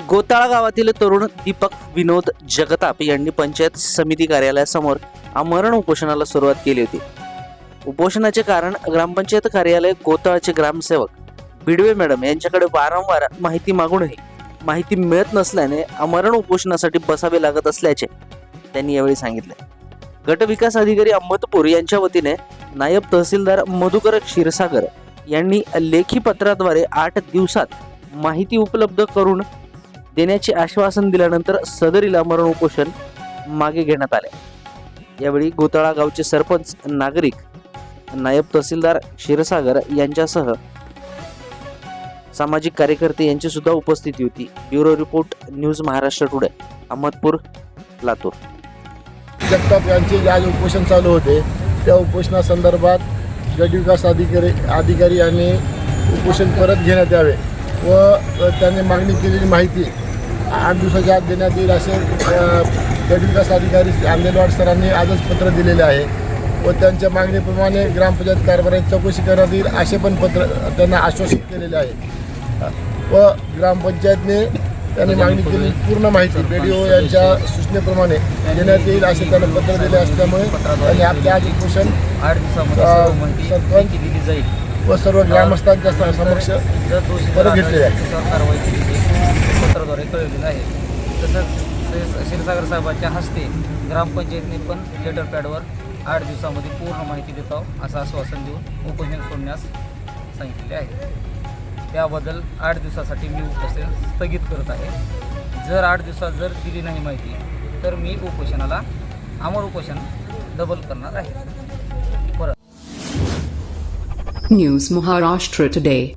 गोताळा गावातील तरुण दीपक विनोद जगताप यांनी पंचायत समिती कार्यालयासमोर आमरण उपोषणाला सुरुवात केली होती. उपोषणाचे कारण ग्रामपंचायत कार्यालय गोताळाचे ग्रामसेवक बिडवे मॅडम यांच्याकडे वारंवार माहिती मागूनही माहिती मिळत नसल्याने आमरण उपोषणासाठी बसावे लागत असल्याचे त्यांनी यावेळी सांगितले. गट विकास अधिकारी अहमदपूर यांच्या वतीने नायब तहसीलदार मधुकर क्षीरसागर यांनी लेखी पत्राद्वारे आठ दिवसात माहिती उपलब्ध करून देण्याचे आश्वासन दिल्यानंतर सदरीला मरण उपोषण मागे घेण्यात आले. यावेळी गोताळा गावचे सरपंच नागरिक नायब तहसीलदार क्षीरसागर यांच्यासह सामाजिक कार्यकर्ते यांची सुद्धा उपस्थिती होती. Bureau report news Maharashtra today Ahmedpur Latur. Jagtap यांचे जे आज उपोषण चालू होते त्या उपोषणासंदर्भात गट विकास अधिकारी अधिकारी यांनी उपोषण परत घेण्यात यावे व त्यांनी मागणी केलेली माहिती आठ दिवसाच्या आत देण्यात येईल असे अ, गट विकास अधिकारी आंदेलवाड सरांनी आजच पत्र दिलेले आहे. व त्यांच्या मागणीप्रमाणे ग्रामपंचायत कारभारात चौकशी करण्यात येईल असे पण पत्र त्यांना आश्वासित केलेले आहे. व ग्रामपंचायतने त्यांनी मागणी केलेली पूर्ण माहिती बी यांच्या सूचनेप्रमाणे देण्यात येईल असे त्यांना पत्र दिले असल्यामुळे त्यांनी आपले आज उपोषण आठ दिवसामध्ये दिली जाईल. व सर्व ग्रामस्थांच्या समक्ष परत जर घेतलेले आहे. पत्राद्वारे कळवलेलं आहे तसंच क्षीरसागर साहेबांच्या हस्ते ग्रामपंचायतने पण लेटर पॅडवर आठ दिवसामध्ये पूर्ण माहिती देतो असं आश्वासन देऊन उपोषण सोडण्यास सांगितले आहे. त्याबद्दल आठ दिवसासाठी मी उपोषण स्थगित करत आहे. जर आठ दिवसात जर दिली नाही माहिती तर मी उपोषणाला अमर उपोषण डबल करणार आहे. News Maharashtra Today.